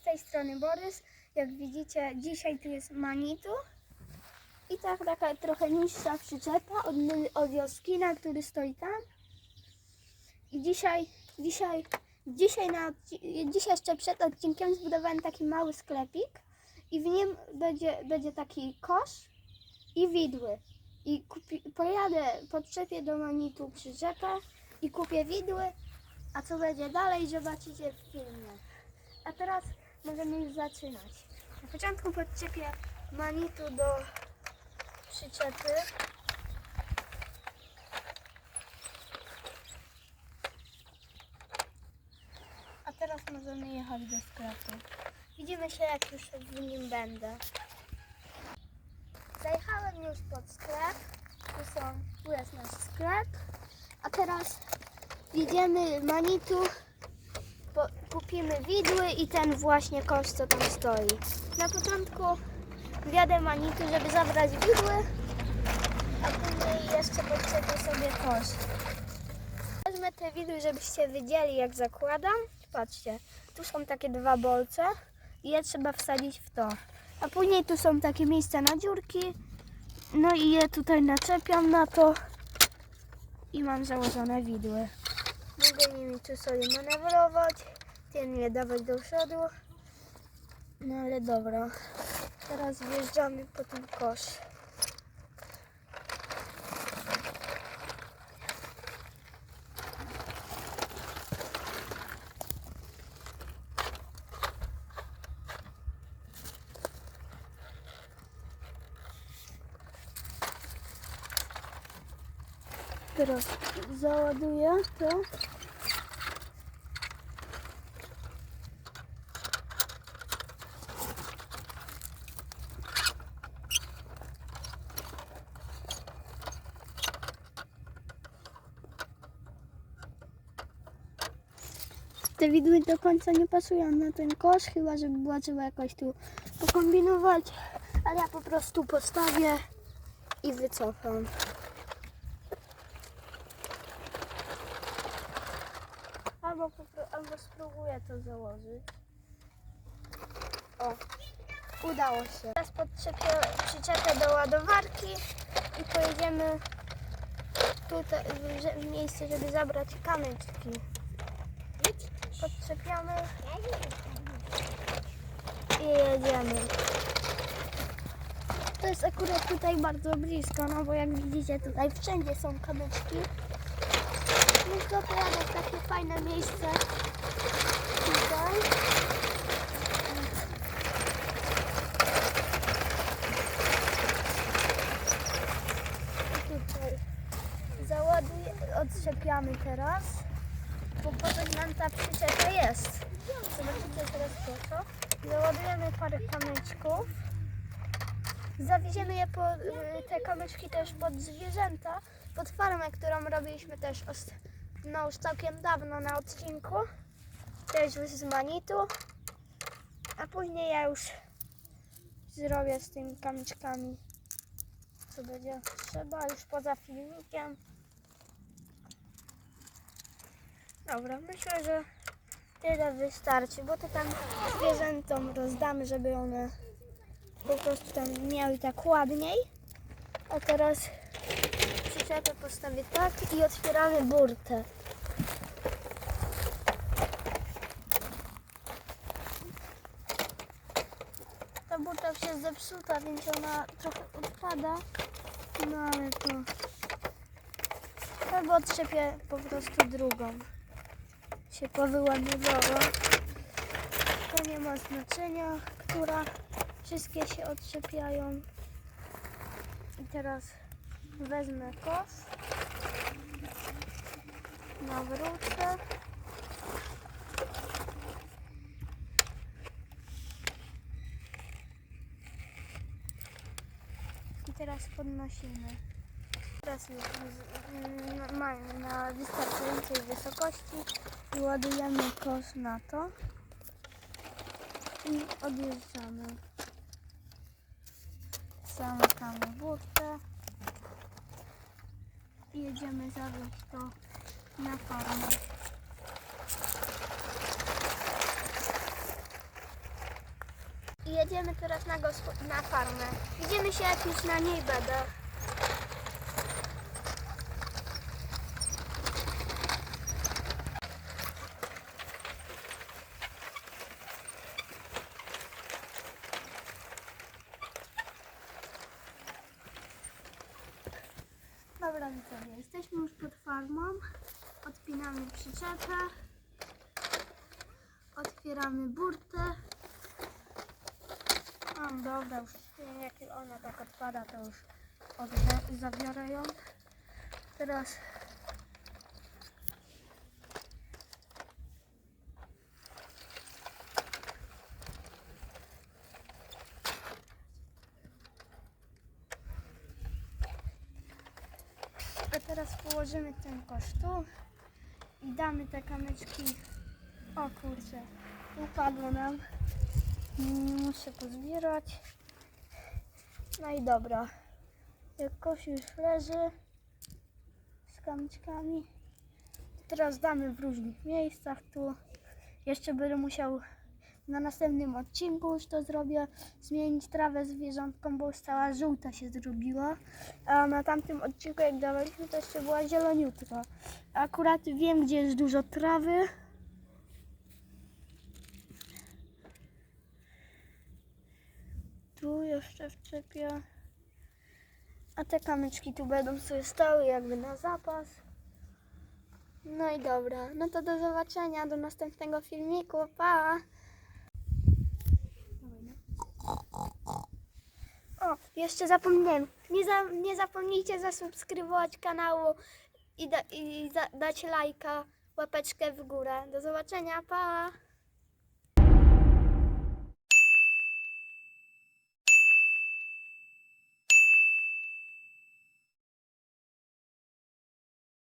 z tej strony Borys. Jak widzicie, dzisiaj tu jest Manitu. I tak taka trochę niższa przyczepa od, od Joskina, który stoi tam. I dzisiaj, dzisiaj, dzisiaj, na, dzisiaj jeszcze przed odcinkiem zbudowałem taki mały sklepik i w nim będzie, będzie taki kosz i widły. I kupi, pojadę, podczepię do Manitu przyczepę i kupię widły, a co będzie dalej zobaczycie w filmie. A teraz możemy już zaczynać. Na początku podczepię Manitu do przyczepy. A teraz możemy jechać do sklepu. Widzimy się jak już w nim będę. Zajechałem już pod sklep. Tu, są, tu jest nasz sklep. A teraz jedziemy Manitu. Po, kupimy widły i ten właśnie kosz, co tam stoi. Na początku wjadę Manitu, żeby zabrać widły, a później jeszcze podczepię sobie kosz. Wezmę te widły, żebyście widzieli jak zakładam. Patrzcie, tu są takie dwa bolce i je trzeba wsadzić w to. A później tu są takie miejsca na dziurki. No i je tutaj naczepiam na to i mam założone widły. Mogę nimi tu sobie manewrować, ten je dawać do przodu. No ale dobra. Teraz wjeżdżamy po ten kosz. Teraz załaduję to. Te widły do końca nie pasują na ten kosz, chyba żeby było trzeba jakoś tu pokombinować, ale ja po prostu postawię i wycofam. Albo, albo spróbuję to założyć. O, udało się. Teraz podczepię przyczepę do ładowarki i pojedziemy tutaj w miejsce, żeby zabrać kamyczki. Podczepiamy i jedziemy. To jest akurat tutaj bardzo blisko, no bo jak widzicie tutaj wszędzie są kamyczki. Więc to pojadę w takie fajne miejsce. Tutaj. Załaduję, odczepiamy teraz, bo po to jest. Zobaczycie teraz po co. Załadujemy parę kamyczków. Zawieziemy je po, y, te kamyczki też pod zwierzęta, pod farmę, którą robiliśmy też no, już całkiem dawno na odcinku. Też już z Manitu. A później ja już zrobię z tymi kamyczkami, co będzie trzeba już poza filmikiem. Dobra, myślę, że tyle wystarczy, bo to tam zwierzętom rozdamy, żeby one po prostu tam miały tak ładniej. A teraz przyczepę postawię tak i otwieramy burtę. Ta burta już jest zepsuta, więc ona trochę odpada. No ale to... Albo odczepię po prostu drugą. Się powyładowała. To nie ma znaczenia, która. Wszystkie się odczepiają. I teraz wezmę kosz. Nawrócę. I teraz podnosimy. Teraz już normalnie na wystarczającej wysokości ładujemy kosz na to i odjeżdżamy. Zamykamy burtę i jedziemy zawieźć to na farmę. i jedziemy teraz na, na farmę. Widzimy się jak już na niej będę. Dobra, widzowie, jesteśmy już pod farmą. Odpinamy przyczepę. Otwieramy burtę. O, dobra, już jak ona tak odpada, to już odda- zabiorę ją. Teraz A teraz położymy ten kosz tu i damy te kamyczki. O kurczę, upadło nam. Muszę pozbierać. No i dobra. Jak kosz już leży z kamyczkami, to teraz damy w różnych miejscach tu. Jeszcze będę musiał na następnym odcinku już to zrobię, zmienić trawę zwierzątką, bo już cała żółta się zrobiła. A na tamtym odcinku, jak dawaliśmy, to jeszcze była zieloniutka. Akurat wiem, gdzie jest dużo trawy. Tu jeszcze wczepię. A te kamyczki tu będą sobie stały jakby na zapas. No i dobra, no to do zobaczenia, do następnego filmiku, pa! Jeszcze zapomniałem. Nie, za, nie zapomnijcie zasubskrybować kanału i, da, i dać lajka, łapeczkę w górę. Do zobaczenia, pa!